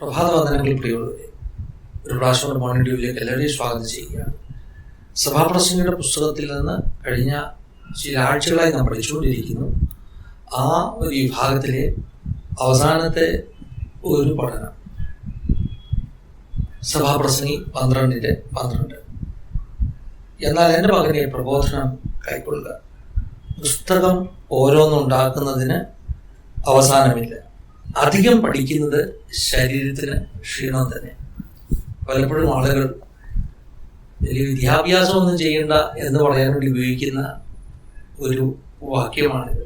പ്രഭാത വന്ദനങ്ങൾ പ്രിയമുള്ളവരെ ഒരു പ്രാവശ്യം മോർണിംഗ് ഡ്യൂവിലേക്ക് എല്ലാവരെയും സ്വാഗതം ചെയ്യുകയാണ്. സഭാപ്രസംഗയുടെ പുസ്തകത്തിൽ നിന്ന് കഴിഞ്ഞ ചില ആഴ്ചകളായി നാം പഠിച്ചുകൊണ്ടിരിക്കുന്നു. ആ ഒരു വിഭാഗത്തിലെ അവസാനത്തെ ഒരു പഠനം സഭാപ്രസംഗി പന്ത്രണ്ടിന്റെ പന്ത്രണ്ട്. എന്നാൽ എന്റെ മകനെ പ്രബോധനം കൈക്കൊള്ളുക. പുസ്തകം ഓരോന്നുണ്ടാക്കുന്നതിന് അവസാനമില്ല. അധികം പഠിക്കുന്നത് ശരീരത്തിന് ക്ഷീണം തന്നെ. പലപ്പോഴും ആളുകൾ വലിയ വിദ്യാഭ്യാസമൊന്നും ചെയ്യണ്ട എന്ന് പറയാൻ വേണ്ടി ഉപയോഗിക്കുന്ന ഒരു വാക്യമാണിത്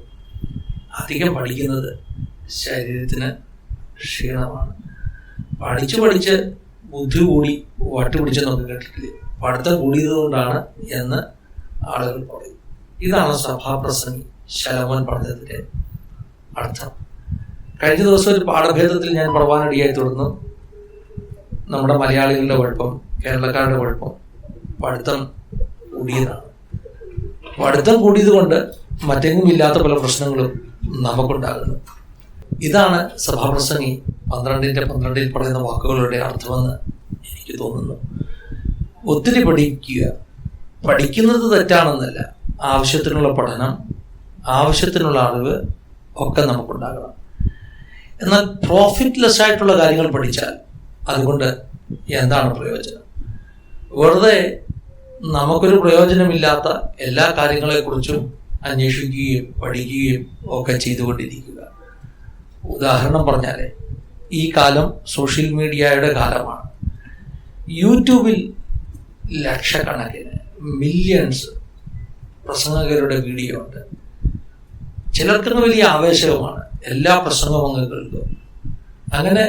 അധികം പഠിക്കുന്നത് ശരീരത്തിന് ക്ഷീണമാണ്. പഠിച്ചു പഠിച്ച് ബുദ്ധി കൂടി വട്ട് പിടിച്ചെന്നൊക്കെ കേട്ടിട്ടില്ലേ? പഠിത്തം കൂടിയത് കൊണ്ടാണ് എന്ന് ആളുകൾ പറയും. ഇതാണ് സഭാപ്രസംഗി ശലമൻ പഠനത്തിന്റെ അർത്ഥം. കഴിഞ്ഞ ദിവസം ഒരു പാഠഭേദത്തിൽ ഞാൻ പ്രവാനടിയായി തുടർന്നു. നമ്മുടെ മലയാളികളുടെ കുഴപ്പം കേരളക്കാരുടെ കുഴപ്പം പഠിത്തം കൂടിയതാണ്. പഠിത്തം കൂടിയത് കൊണ്ട് മറ്റെങ്ങും ഇല്ലാത്ത പല പ്രശ്നങ്ങളും നമുക്കുണ്ടാകുന്നു. ഇതാണ് സഭാപ്രസംഗി പന്ത്രണ്ടിന്റെ പന്ത്രണ്ടിൽ പറയുന്ന വാക്കുകളുടെ അർത്ഥമെന്ന് എനിക്ക് തോന്നുന്നു. ഒത്തിരി പഠിക്കുക. പഠിക്കുന്നത് തെറ്റാണെന്നല്ല ആവശ്യത്തിനുള്ള പഠനം ആവശ്യത്തിനുള്ള അറിവ് ഒക്കെ നമുക്കുണ്ടാകണം. എന്നാൽ പ്രോഫിറ്റ്ലെസ് ആയിട്ടുള്ള കാര്യങ്ങൾ പഠിച്ചാൽ അതുകൊണ്ട് എന്താണ് പ്രയോജനം? വെറുതെ നമുക്കൊരു പ്രയോജനമില്ലാത്ത എല്ലാ കാര്യങ്ങളെക്കുറിച്ചും അന്വേഷിക്കുകയും പഠിക്കുകയും ഒക്കെ ചെയ്തുകൊണ്ടിരിക്കുക. ഉദാഹരണം പറഞ്ഞാൽ ഈ കാലം സോഷ്യൽ മീഡിയയുടെ കാലമാണ്. യൂട്യൂബിൽ ലക്ഷക്കണക്കിന് മില്യൺസ് പ്രസംഗകരുടെ വീഡിയോ ഉണ്ട്. ചിലർക്കൊന്നും വലിയ ആവേശവുമാണ്. എല്ലാ പ്രസംഗവും അങ്ങ് കേൾക്കും അങ്ങനെ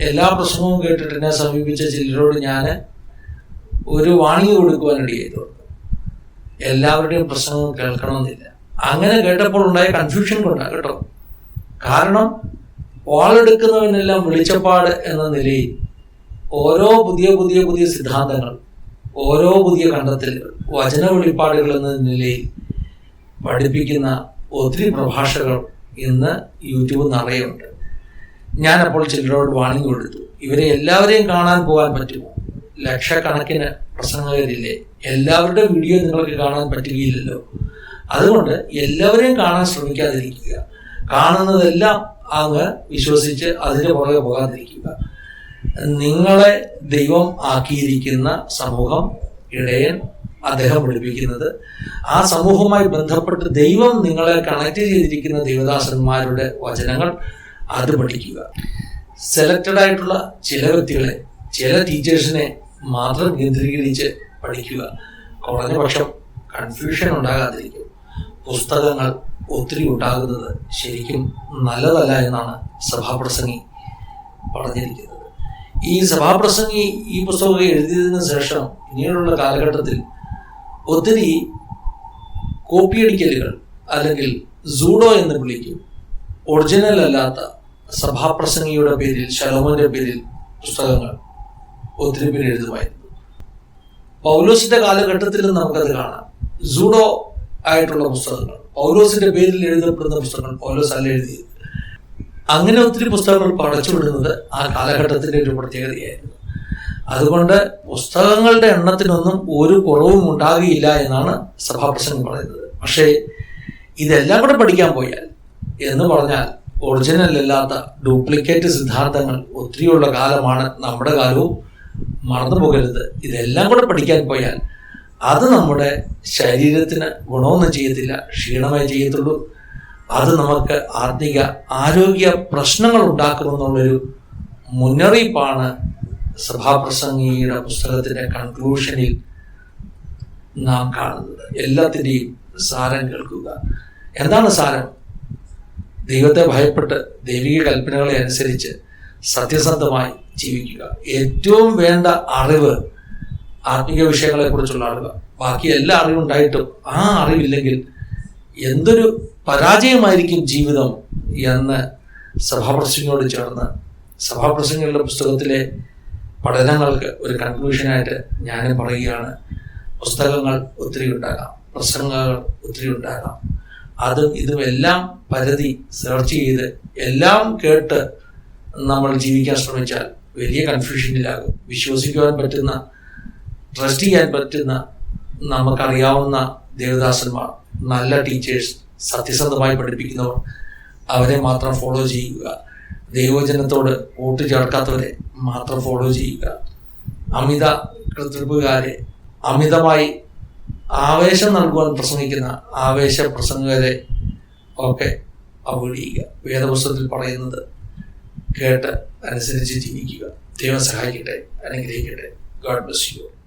എല്ലാ പ്രസംഗവും കേട്ടിട്ട് എന്നെ സമീപിച്ച ചിലരോട് ഞാൻ ഒരു വാണി കൊടുക്കുവാനിട ചെയ്തു എല്ലാവരുടെയും പ്രസംഗം കേൾക്കണമെന്നില്ല. അങ്ങനെ കേട്ടപ്പോൾ ഉണ്ടായ കൺഫ്യൂഷൻ കൊണ്ടാണ് കേട്ടോ. കാരണം വാളെടുക്കുന്നവനെല്ലാം വെളിച്ചപ്പാട് എന്ന നിലയിൽ ഓരോ പുതിയ പുതിയ പുതിയ സിദ്ധാന്തങ്ങൾ ഓരോ പുതിയ കണ്ടെത്തലുകൾ വചന വെളിപ്പാടുകൾ എന്ന നിലയിൽ പഠിപ്പിക്കുന്ന ഒത്തിരി പ്രഭാഷകർ ഇന്ന് യൂട്യൂബ് നിറയുണ്ട്. ഞാൻ അപ്പോൾ ചിലരോട് വാണിംഗ് കൊടുത്തു. ഇവരെ എല്ലാവരെയും കാണാൻ പോകാൻ പറ്റുമോ? ലക്ഷക്കണക്കിന് പ്രസംഗകരില്ലേ എല്ലാവരുടെ വീഡിയോ നിങ്ങൾക്ക് കാണാൻ പറ്റുകയില്ലല്ലോ. അതുകൊണ്ട് എല്ലാവരെയും കാണാൻ ശ്രമിക്കാതിരിക്കുക. കാണുന്നതെല്ലാം അങ്ങ് വിശ്വസിച്ച് അതിന് പുറകെ പോകാതിരിക്കുക. നിങ്ങളെ ദൈവം ആക്കിയിരിക്കുന്ന സമൂഹം ഇടയൻ അദ്ദേഹം പഠിപ്പിക്കുന്നത്. ആ സമൂഹവുമായി ബന്ധപ്പെട്ട് ദൈവം നിങ്ങളെ കണക്ട് ചെയ്തിരിക്കുന്ന ദൈവദാസന്മാരുടെ വചനങ്ങൾ അത് പഠിക്കുക. സെലക്റ്റഡ് ആയിട്ടുള്ള ചില വ്യക്തികളെ ചില ടീച്ചേഴ്സിനെ മാത്രം കേന്ദ്രീകരിച്ച് പഠിക്കുക. കുറഞ്ഞ പക്ഷം കൺഫ്യൂഷൻ ഉണ്ടാകാതിരിക്കും. പുസ്തകങ്ങൾ ഒത്തിരി ഉണ്ടാകുന്നത് ശരിക്കും നല്ലതല്ല എന്നാണ് സഭാപ്രസംഗി പറഞ്ഞിരിക്കുന്നത്. ഈ സഭാപ്രസംഗി ഈ പുസ്തകം എഴുതിയതിനു ശേഷം പിന്നീടുള്ള കാലഘട്ടത്തിൽ ഒത്തിരി കോപ്പിയടിക്കലുകൾ അല്ലെങ്കിൽ സൂഡോ എന്ന് വിളിക്കും. ഒറിജിനൽ അല്ലാത്ത സഭാപ്രസംഗിയുടെ പേരിൽ ശലോമന്റെ പേരിൽ പുസ്തകങ്ങൾ ഒത്തിരി പേര് എഴുതുമായിരുന്നു. പൗലോസിന്റെ കാലഘട്ടത്തിൽ നമുക്കത് കാണാം. സൂഡോ ആയിട്ടുള്ള പുസ്തകങ്ങൾ പൗലോസിന്റെ പേരിൽ എഴുതപ്പെടുന്ന പുസ്തകങ്ങൾ പൗലോസ് അല്ല എഴുതിയത്. അങ്ങനെ ഒത്തിരി പുസ്തകങ്ങൾ പടച്ചുവിടുന്നത് ആ കാലഘട്ടത്തിന്റെ ഒരു പ്രത്യേകതയായിരുന്നു. അതുകൊണ്ട് പുസ്തകങ്ങളുടെ എണ്ണത്തിനൊന്നും ഒരു കുറവും ഉണ്ടാകുകയില്ല എന്നാണ് സഭാപ്രസംഗം പറയുന്നത്. പക്ഷേ ഇതെല്ലാം കൂടെ പഠിക്കാൻ പോയാൽ എന്ന് പറഞ്ഞാൽ ഒറിജിനൽ അല്ലാത്ത ഡ്യൂപ്ലിക്കേറ്റ് സിദ്ധാന്തങ്ങൾ ഒത്തിരിയുള്ള കാലമാണ് നമ്മുടെ കാലവും മറന്നു പോകരുത്. ഇതെല്ലാം കൂടെ പഠിക്കാൻ പോയാൽ അത് നമ്മുടെ ശരീരത്തിന് ഗുണമൊന്നും ചെയ്യത്തില്ല ക്ഷീണമേ ചെയ്യത്തുള്ളൂ. അത് നമുക്ക് ആത്മിക ആരോഗ്യ പ്രശ്നങ്ങൾ ഉണ്ടാക്കുമെന്നുള്ളൊരു മുന്നറിയിപ്പാണ് സഭാപ്രസംഗിയുടെ പുസ്തകത്തിന്റെ കൺക്ലൂഷനിൽ നാം കാണുന്നത്. എല്ലാത്തിന്റെയും സാരം കേൾക്കുക. എന്താണ് സാരം? ദൈവത്തെ ഭയപ്പെട്ട് ദൈവിക കൽപ്പനകളെ അനുസരിച്ച് സത്യസന്ധമായി ജീവിക്കുക. ഏറ്റവും വേണ്ട അറിവ് ആത്മീയ വിഷയങ്ങളെ കുറിച്ചുള്ള അറിവ്. ബാക്കി എല്ലാ അറിവുണ്ടായിട്ടും ആ അറിവില്ലെങ്കിൽ എന്തൊരു പരാജയമായിരിക്കും ജീവിതം എന്ന് സഭാപ്രസംഗിയോട് ചേർന്ന് സഭാപ്രസംഗങ്ങളുടെ പുസ്തകത്തിലെ പഠനങ്ങൾക്ക് ഒരു കൺക്ലൂഷനായിട്ട് ഞാൻ പറയുകയാണ്. പുസ്തകങ്ങൾ ഒത്തിരി ഉണ്ടാകാം. പ്രസംഗങ്ങൾ ഒത്തിരി ഉണ്ടാകാം. അത് ഇതുമെല്ലാം പരിധി സെർച്ച് ചെയ്ത് എല്ലാം കേട്ട് നമ്മൾ ജീവിക്കാൻ ശ്രമിച്ചാൽ വലിയ കൺഫ്യൂഷനിലാകും വിശ്വസിക്കുവാൻ പറ്റുന്ന ട്രസ്റ്റ് ചെയ്യാൻ പറ്റുന്ന നമുക്കറിയാവുന്ന ദേവദാസന്മാർ നല്ല ടീച്ചേഴ്സ് സത്യസന്ധമായി പഠിപ്പിക്കുന്നവർ അവരെ മാത്രം ഫോളോ ചെയ്യുക. ദൈവജനത്തോട് വോട്ട് ചേർക്കാത്തവരെ മാത്രം ഫോളോ ചെയ്യുക. അമിത കൃത്രിപ്പുകാരെ അമിതമായി ആവേശം നൽകുവാൻ പ്രസംഗിക്കുന്ന ആവേശ പ്രസംഗകരെ ഒക്കെ അവഗണിക്കുക. വേദപുസ്തകത്തിൽ പറയുന്നത് കേട്ട് അനുസരിച്ച് ജീവിക്കുക. ദൈവം സഹായിക്കട്ടെ അനുഗ്രഹിക്കട്ടെ. God bless you